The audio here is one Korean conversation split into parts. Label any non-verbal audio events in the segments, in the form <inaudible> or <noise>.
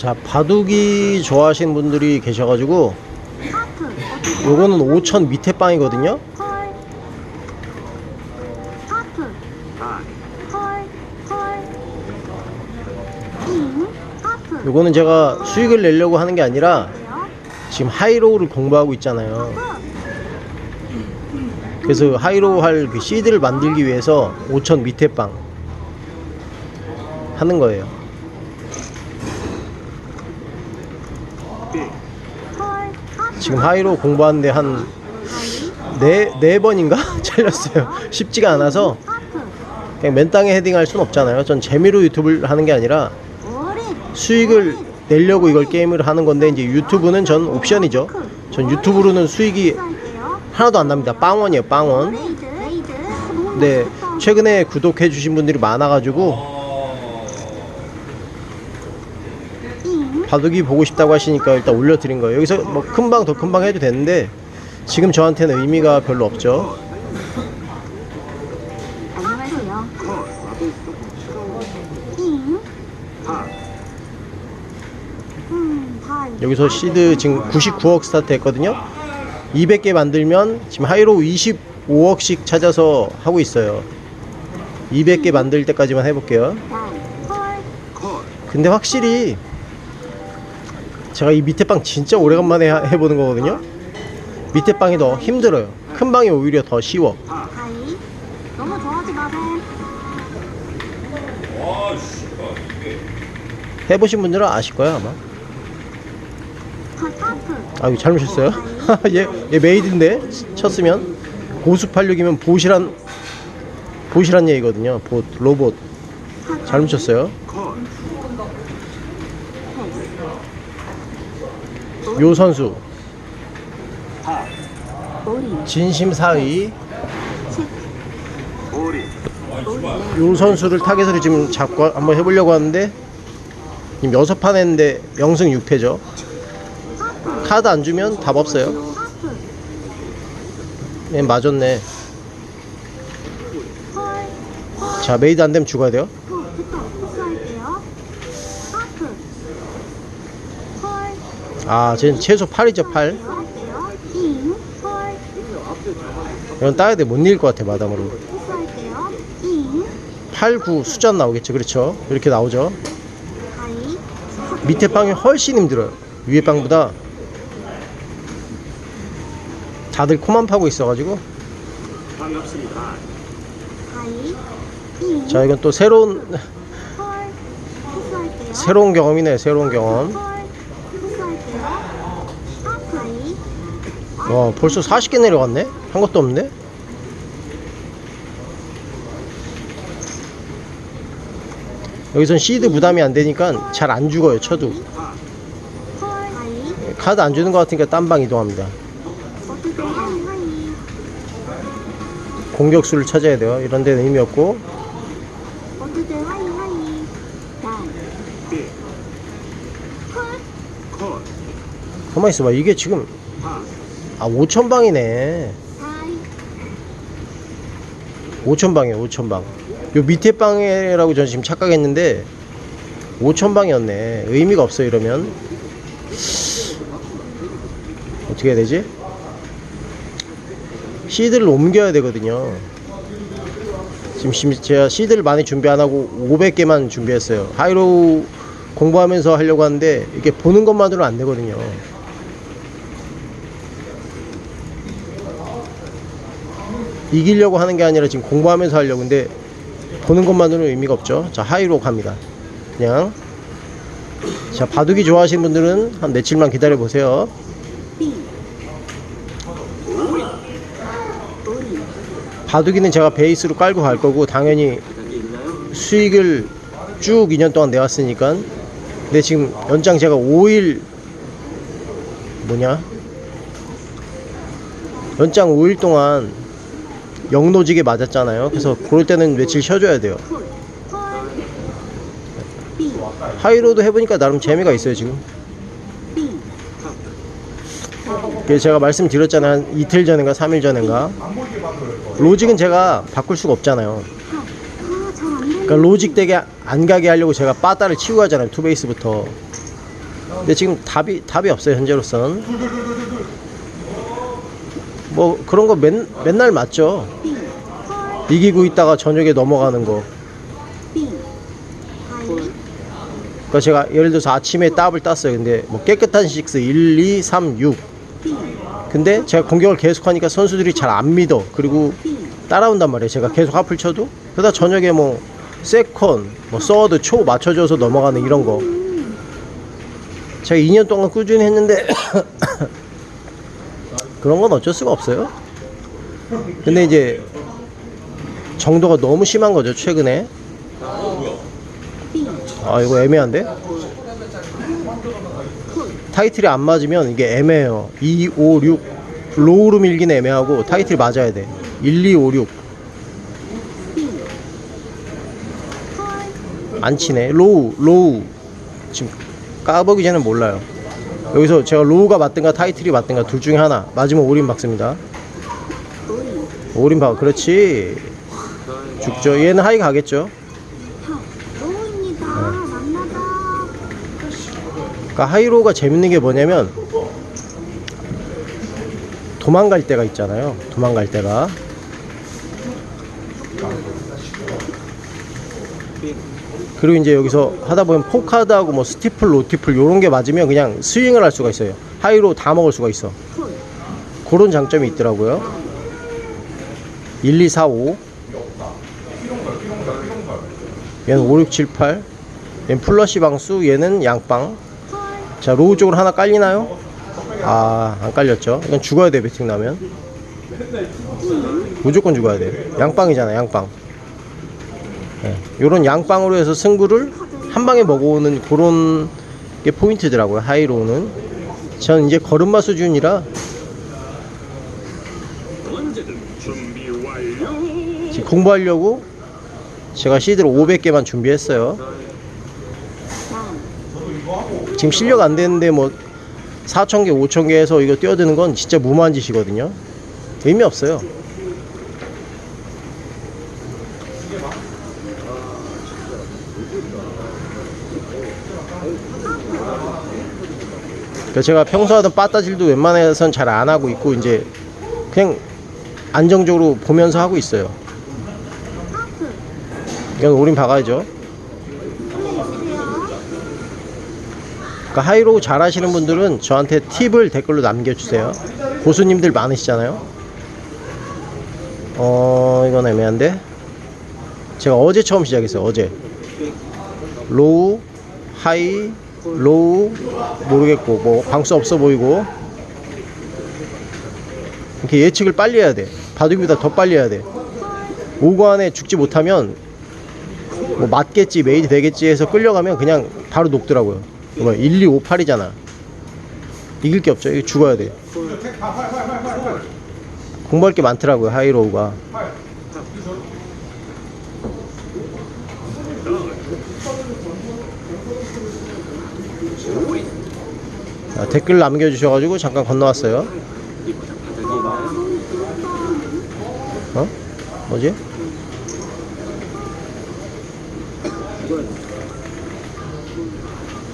자 바둑이 좋아하시는 분들이 계셔가지고 요거는 5천 밑에 빵이거든요 요거는 제가 수익을 내려고 하는 게 아니라? 지금 하이로우를 공부하고 있잖아요 그래서 하이로우 할그 CD를 만들기 위해서 5천 밑에 빵 하는 거예요 콜 하프 지금 하이로우 공부하는데 한 네, 네 번인가? <laughs> 잘렸어요. 쉽지가 않아서 그냥 맨 땅에 헤딩할 순 없잖아요. 전 재미로 유튜브를 하는 게 아니라 수익을 내려고 이걸 게임을 하는 건데 이제 유튜브는 전 옵션이죠. 전 유튜브로는 수익이 하나도 안 납니다. 빵원이에요 빵원. 네 최근에 구독해 주신 분들이 많아가지고 바둑이 보고 싶다고 하시니까 일단 올려드린 거예요. 여기서 뭐큰방더큰방 해도 되는데 지금 저한테는 의미가 별로 없죠. 여기서 시드 지금 99억 스타트 했거든요. 200개 만들면 지금 하이로우 25억씩 찾아서 하고 있어요. 200개 만들 때까지만 해볼게요. 근데 확실히 제가 이 밑에 빵 진짜 오래간만에 하- 해보는 거거든요. 밑에 빵이 더 힘들어요. 큰 방이 오히려 더 쉬워. 가이 너무 좋아하지 마셈 해보신 분들은 아실 거예요 아마. 하프. 아유 잘못 쳤어요? 얘, 얘 메이드인데? 쳤으면? 고수 86이면 보시란 보시란 얘기거든요. 봇 로봇. 잘못 쳤어요 요 선수. 오리. 진심 사의 오리. 요 선수를 타겟으로 지금 잡고 한번 해보려고 하는데 지금 여섯 판 했는데 영승 6패죠. 카드 안 주면 답 없어요. 얘 맞았네. 콜자 메이드 안 되면 죽어야 돼요 아 쟤는 최소 8이죠 8 할게요 잉콜 이건 따야 돼. 못 이길 것 같아 마담으로. 복수할게요 잉 8, 9 숫자 나오겠죠 그렇죠? 이렇게 나오죠? 밑에 빵이 훨씬 힘들어요. 위에 빵보다. 다들 코만 파고 있어가지고. 잉자 이건 또 새로운 <laughs> 새로운 경험이네 새로운 경험 콜 복수할게요 하프 가이 와 벌써 40개 내려갔네? 한 것도 없네? 여기선 시드 부담이 안 되니까 잘 안 죽어요 쳐도. 카드 안 주는 것 같으니까 딴 방 이동합니다. 공격수를 찾아야 돼요. 이런 데는 의미 없고. 가만히 있어봐. 이게 지금 아 5천방이네. 하이. 5천방이에요 5천방. 요 밑에 방이라고 저는 지금 착각했는데 5천방이었네. 의미가 없어 이러면. 어떻게 해야 되지? 시드를 옮겨야 되거든요. 지금 심- 제가 시드를 많이 준비 안 하고 500개만 준비했어요. 하이로우 공부하면서 하려고 하는데 이게 보는 것만으로는 안 되거든요 이기려고 하는 게 아니라 지금 공부하면서 하려고. 근데 보는 것만으로는 의미가 없죠. 자 하이로 갑니다. 그냥. 자 바둑이 좋아하시는 분들은 한 며칠만 기다려 보세요. 바둑이는 제가 베이스로 깔고 갈 거고 당연히 수익을 쭉 2년 동안 내왔으니까. 근데 지금 연장 제가 5일 뭐냐? 연장 5일 동안 영노지게 맞았잖아요. 그래서 그럴 때는 며칠 쉬어줘야 돼요. 하이로도 해보니까 나름 재미가 있어요 지금. 그래서 제가 말씀드렸잖아요. 한 이틀 전인가 3일 전인가. 로직은 제가 바꿀 수가 없잖아요. 그러니까 로직 덱에 안 가게 하려고 제가 빠따를 치고 가잖아요 투베이스부터. 근데 지금 답이 답이 없어요 현재로서는 뭐 그런 거 맨, 맨날 맞죠? 이기고 있다가 저녁에 넘어가는 거. 그러니까 제가 예를 들어서 아침에 답을 땄어요. 근데 뭐 깨끗한 식스 1, 2, 3, 6 B 근데 제가 공격을 계속하니까 선수들이 잘 안 믿어. 그리고 따라온단 말이에요. 제가 계속 앞을 쳐도. 그러다 저녁에 뭐 세컨, 뭐 서드, 초 맞춰줘서 넘어가는 이런 거. 제가 2년 동안 꾸준히 했는데 <coughs> <coughs> 그런 건 어쩔 수가 없어요. 근데 이제 정도가 너무 심한 거죠 최근에. 아 이거 애매한데? 콜 타이틀이 안 맞으면 이게 애매해요. 2, 5, 6 로우로 밀기는 애매하고 타이틀이 맞아야 돼. 1, 2, 5, 6 B 콜안 치네. 로우, 로우. 지금 까보기 전에 몰라요. 여기서 제가 로우가 맞든가 타이틀이 맞든가 둘 중에 하나. 맞으면 올인 박습니다. 오리 올인 박. 그렇지. 죽죠. 얘는 하이 가겠죠. 그러니까 하이로우가 재밌는 게 뭐냐면 도망갈 때가 있잖아요. 도망갈 때가. 그리고 이제 여기서 하다 보면 포카드하고 뭐 스티플, 로티플 요런 게 맞으면 그냥 스윙을 할 수가 있어요. 하이로 다 먹을 수가 있어. 콜 그런 장점이 있더라고요. 1, 2, 4, 5. 얘는 5, 6, 7, 8. 얘는 플러시 방수, 얘는. 콜 자, 로우 쪽으로 하나 깔리나요? 아, 안 깔렸죠. 이건 죽어야 돼, 배팅 나면. 무조건 죽어야 돼. 양빵이잖아, 양빵. 네, 요런 양빵으로 해서 승부를 한 방에 먹어오는 그런 게 포인트더라고요, 하이로우는. 저는 이제 걸음마 수준이라. 지금 공부하려고 제가 시드를 500개만 준비했어요. 난 지금 실력 안 되는데 뭐 4,000개, 5,000개 해서 이거 뛰어드는 건 진짜 무모한 짓이거든요. 의미 없어요. 그러니까 제가 평소 하던 빠따질도 웬만해선 잘 안 하고 있고 이제 그냥 안정적으로 보면서 하고 있어요. 이건 우린 박아야죠. 그러니까 하이로우 잘 하시는 분들은 저한테 팁을 댓글로 남겨주세요. 고수님들 많으시잖아요. 어, 이건 애매한데. 제가 어제 처음 시작했어요. 어제. 로우, 하이, 로우, 모르겠고, 뭐, 방수 없어 보이고. 이렇게 예측을 빨리 해야 돼. 바둑이보다 더 빨리 해야 돼. 5구 안에 죽지 못하면, 뭐, 맞겠지, 메이드 되겠지 해서 끌려가면 그냥 바로 녹더라고요. 뭐 1, 2, 5, 8이잖아. 이길 게 없죠. 이거 죽어야 돼. 공부할 게 많더라고요. 하이로우가. 자, 댓글 남겨주셔가지고 잠깐 건너왔어요. 어? 뭐지?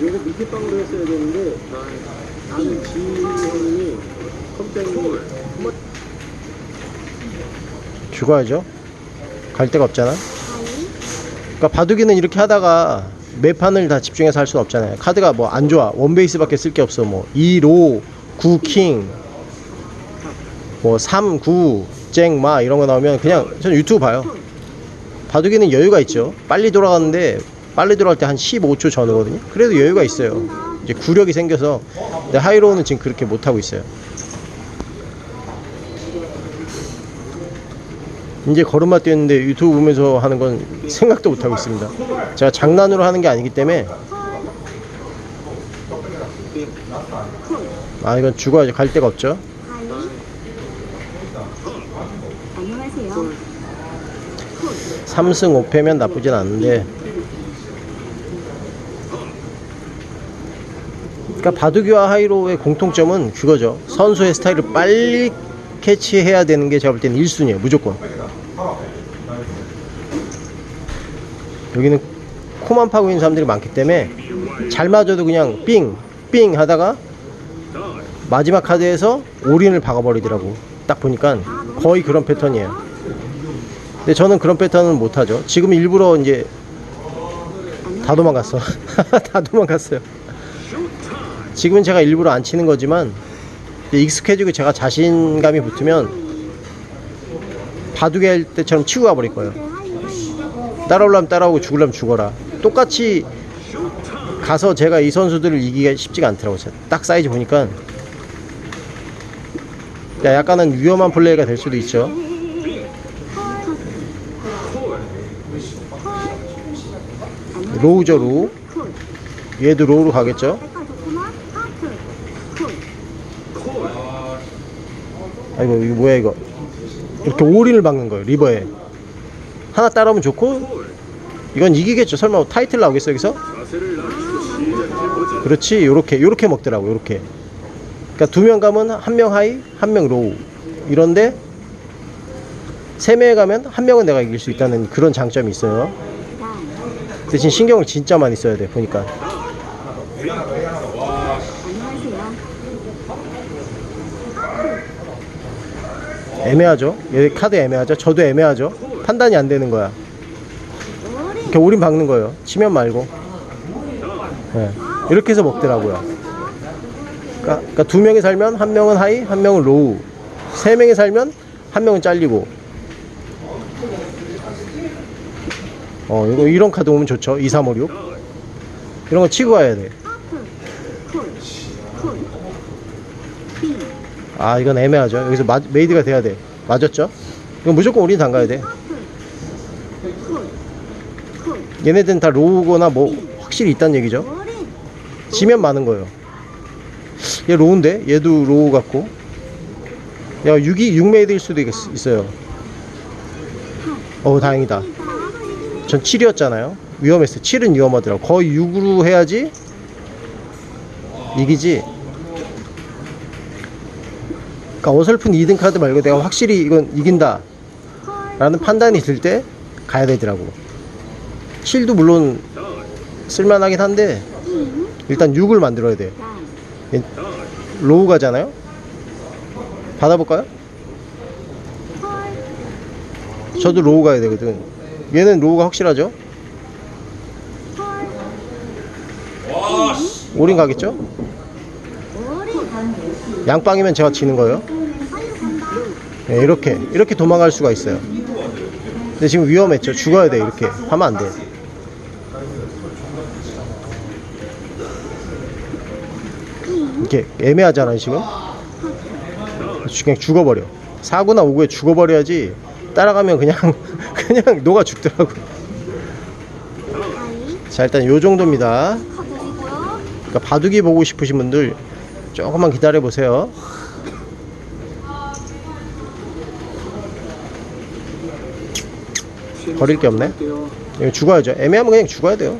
이거 밑에 방으로 했어야 되는데 나는 지희 형님이 컴퓨터님이 죽어야죠. 갈 데가 없잖아. 그러니까 바둑이는 이렇게 하다가 매 판을 다 집중해서 할 수는 없잖아요. 카드가 뭐 안 좋아. 원베이스밖에 쓸 게 없어. 뭐 2, 로, 9, 킹, 뭐 3, 9, 쨍, 마 이런 거 나오면 그냥 저는 유튜브 봐요. 바둑이는 여유가 있죠. 빨리 돌아가는데 빨리 돌아갈 때 한 15초 전후거든요. 그래도 여유가 있어요. 이제 구력이 생겨서 근데 하이로우는 지금 그렇게 못 하고 있어요. 이제 걸음마 뛰었는데 유튜브 보면서 하는 건 생각도 못 하고 있습니다. 제가 장난으로 하는 게 아니기 때문에 아 이건 죽어야지 갈 데가 없죠. 하이 안녕하세요 3승 5패면 나쁘진 않은데 그러니까 바둑이와 하이로의 공통점은 그거죠. 선수의 스타일을 빨리 캐치해야 되는 게 제가 볼 때는 1순위예요. 무조건. 여기는 코만 파고 있는 사람들이 많기 때문에 잘 맞아도 그냥 삥빙 하다가 마지막 카드에서 올인을 박아버리더라고. 딱 보니까 거의 그런 패턴이에요. 근데 저는 그런 패턴은 못하죠. 지금 일부러 이제 다 도망갔어. <laughs> 다 도망갔어요. 지금은 제가 일부러 안 치는 거지만 익숙해지고 제가 자신감이 붙으면 바둑이 할 때처럼 치고 가버릴 거예요. 따라오려면 따라오고 죽으려면 죽어라. 똑같이 가서 제가 이 선수들을 이기기가 쉽지가 않더라고요. 딱 사이즈 보니까 야, 약간은 위험한 플레이가 될 수도 있죠. 로우죠 로우. 얘도 로우로 가겠죠. 아이고 이거 뭐야 이거. 이렇게 올인을 박는 거예요 리버에. 하나 따라오면 좋고 이건 이기겠죠. 설마 타이틀 나오겠어 여기서? 그렇지 요렇게 요렇게 먹더라고 요렇게. 그러니까 두 명 가면 한 명 하이 한 명 로우. 이런데 세 명에 가면 한 명은 내가 이길 수 있다는 그런 장점이 있어요. 대신 신경을 진짜 많이 써야 돼 보니까. 애매하죠? 얘 카드 애매하죠? 저도 애매하죠? 판단이 안 되는 거야 이렇게 올인 박는 거예요. 치면 말고. 예. 이렇게 해서 먹더라고요. 그러니까, 그러니까 두 명이 살면 한 명은 하이 한 명은 로우. 세 명이 살면 한 명은 잘리고. 어 이거 이런 카드 오면 좋죠. 2 3 5 6 이런 거 치고 가야 돼. 아 이건 애매하죠. 여기서 마, 메이드가 돼야 돼. 맞았죠? 이건 무조건 올인 담가야 돼. 얘네들은 다 로우거나 뭐 확실히 있다는 얘기죠. 지면 많은 거예요. 얘 로우인데 얘도 로우 같고. 야 6이 6메이드일 수도 있, 있어요. 어 다행이다. 전 7이었잖아요. 위험했어. 7은 위험하더라고. 거의 6으로 해야지 이기지. 그러니까 어설픈 2등 카드 말고 내가 확실히 이건 이긴다 콜. 라는 판단이 들 때 가야 되더라고. 7도 물론 쓸만하긴 한데 빙. 일단 6을 만들어야 돼. 난. 로우 가잖아요. 받아볼까요? 콜. 저도 로우 가야 되거든. 얘는 로우가 확실하죠? 콜. 올인 가겠죠? 양빵이면 제가 지는 거예요. 네, 이렇게 이렇게 도망갈 수가 있어요. 근데 지금 위험했죠. 죽어야 돼 이렇게 하면 안 돼. 이렇게 애매하잖아요 지금. 그냥 죽어버려. 사고나 오고에 죽어버려야지 따라가면 그냥 <laughs> 그냥 녹아 죽더라고. 자 일단 요 정도입니다. 그러니까 바둑이 보고 싶으신 분들 조금만 기다려 보세요. 버릴 게 없네. 죽어야죠. 애매하면 그냥 죽어야 돼요.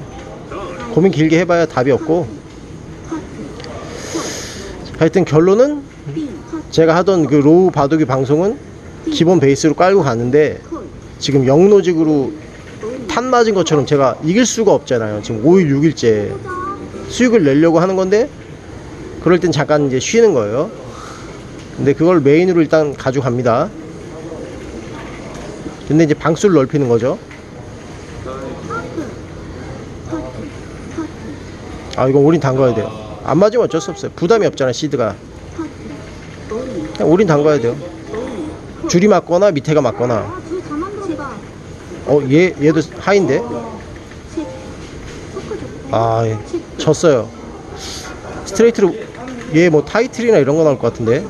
고민 길게 해봐야 답이 없고. 하여튼 결론은. 제가 하던 그 로우 바둑이 방송은 기본 베이스로 깔고 가는데 콜. 지금 영노직으로 탄 맞은 것처럼 제가 이길 수가 없잖아요. 지금 5일 6일째 수익을 내려고 하는 건데 그럴 땐 잠깐 이제 쉬는 거예요. 근데 그걸 메인으로 일단 가져갑니다. 근데 이제 방수를 넓히는 거죠. 아 이거 올인 담가야 돼요. 안 맞으면 어쩔 수 없어요. 부담이 없잖아 시드가. 그냥 올인 담가야 돼요. 줄이 맞거나 밑에가 맞거나. 아. 어얘 얘도 하인데. 책. 토크 좋고. 아 예. 졌어요. 스트레이트로 얘 뭐 타이틀이나 이런 거 나올 것 같은데.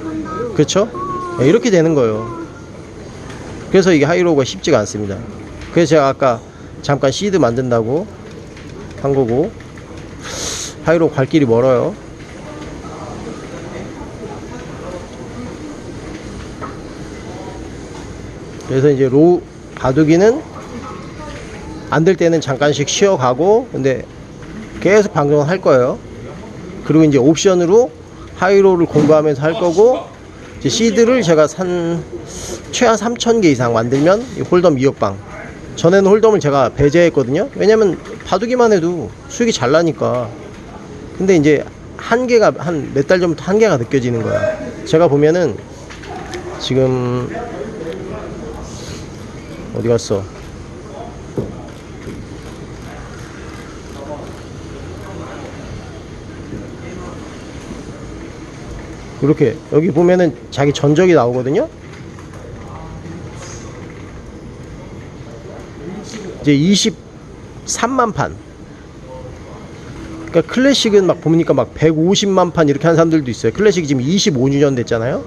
그렇죠? 예, 이렇게 되는 거예요. 그래서 이게 하이로우가 쉽지가 않습니다. 그래서 제가 아까 잠깐 시드 만든다고 한 거고 하이로우 갈 길이 멀어요. 그래서 이제 로우 바둑이는 안 될 때는 잠깐씩 쉬어가고 근데 계속 방송을 할 거예요. 그리고 이제 옵션으로 하이로를 공부하면서 할 거고 이제 시드를 제가 산 최하 3,000개 이상 만들면 이 홀덤 2억방 전에는 홀덤을 제가 배제했거든요. 왜냐면 바둑이만 해도 수익이 잘 나니까. 근데 이제 한계가 한 몇 달 전부터 한계가 느껴지는 거야. 제가 보면은 지금 어디 갔어? 이렇게 여기 보면은 자기 전적이 나오거든요. 이제 23만 판. 그러니까 클래식은 막 보니까 막 150만 판 이렇게 한 사람들도 있어요. 클래식이 지금 25주년 됐잖아요.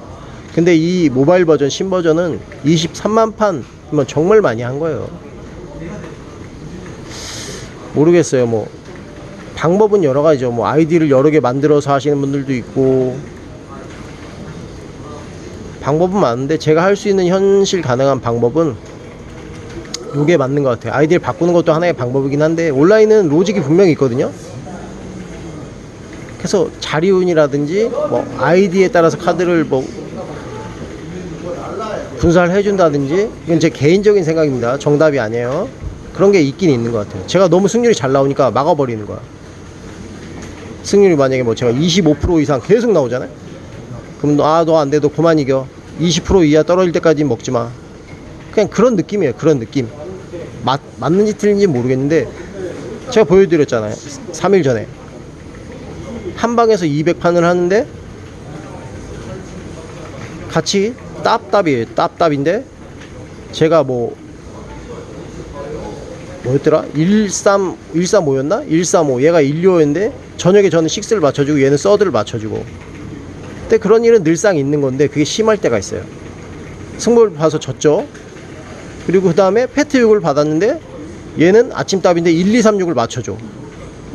근데 이 모바일 버전 신 버전은 23만 판이면 정말 많이 한 거예요. 모르겠어요. 뭐 방법은 여러 가지죠. 뭐 아이디를 여러 개 만들어서 하시는 분들도 있고 방법은 많은데 제가 할 수 있는 현실 가능한 방법은 요게 맞는 것 같아요. 아이디를 바꾸는 것도 하나의 방법이긴 한데 온라인은 로직이 분명히 있거든요. 그래서 자리운이라든지 뭐 아이디에 따라서 카드를 뭐 분사를 해준다든지 이건 제 개인적인 생각입니다. 정답이 아니에요. 그런 게 있긴 있는 것 같아요. 제가 너무 승률이 잘 나오니까 막아버리는 거야. 승률이 만약에 뭐 제가 25% 이상 계속 나오잖아요. 그럼 아너 안돼너 그만 이겨 20% 이하 떨어질 때까지 먹지 마 그냥 그런 느낌이에요 그런 느낌 맞, 맞는지 틀린지 모르겠는데 제가 보여드렸잖아요 3일 전에 한 방에서 200판을 하는데 같이 따답이에요 따답인데 제가 뭐 뭐였더라 13 135였나 135 얘가 125였는데 저녁에 저는 6를 맞춰주고 얘는 서드를 맞춰주고 근데 그런 일은 늘상 있는 건데 그게 심할 때가 있어요. 승부를 봐서 졌죠. 그리고 그 다음에 패트 6을 받았는데 얘는 아침 답인데 1, 2, 3, 6을 맞춰줘.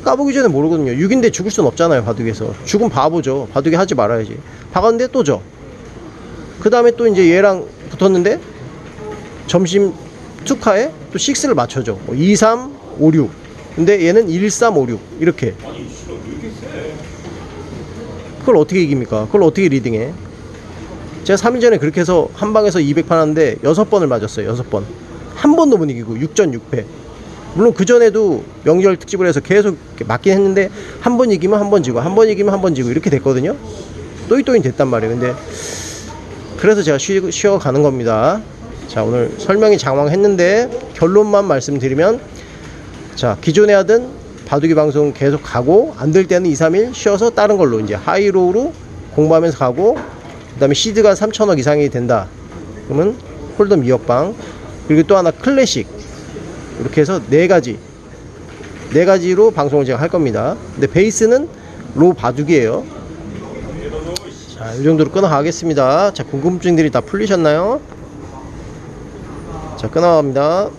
까보기 전에 모르거든요. 6인데 죽을 순 없잖아요. 바둑에서. 죽으면 바보죠. 바둑에 하지 말아야지. 박았는데 또 져. 그 다음에 또 이제 얘랑 붙었는데 점심 투카에 또 6를 맞춰줘. 뭐 2, 3, 5, 6. 근데 얘는 1, 3, 5, 6. 이렇게. 그걸 어떻게 이깁니까? 그걸 어떻게 리딩해? 제가 3일 전에 그렇게 해서 한 방에서 200판 하는데 6번을 맞았어요. 6번. 한 번도 못 이기고 6전 6패. 물론 그 전에도 명절 특집을 해서 계속 맞긴 했는데 한 번 이기면 한 번 지고 한 번 이기면 한 번 지고 이렇게 됐거든요. 또이또이 됐단 말이에요. 근데 그래서 제가 쉬, 쉬어가는 겁니다. 자 오늘 설명이 장황했는데 결론만 말씀드리면 자 기존에 하던 바둑이 방송 계속 가고 안 될 때는 2, 3일 쉬어서 다른 걸로 이제 하이로우로 공부하면서 가고 그 다음에 시드가 3천억 이상이 된다 그러면 홀덤 2억방 그리고 또 하나 클래식 이렇게 해서 네 가지 네 가지로 방송을 제가 할 겁니다. 근데 베이스는 로 바둑이에요. 자 이 정도로 끊어가겠습니다. 자 궁금증들이 다 풀리셨나요? 자 끊어갑니다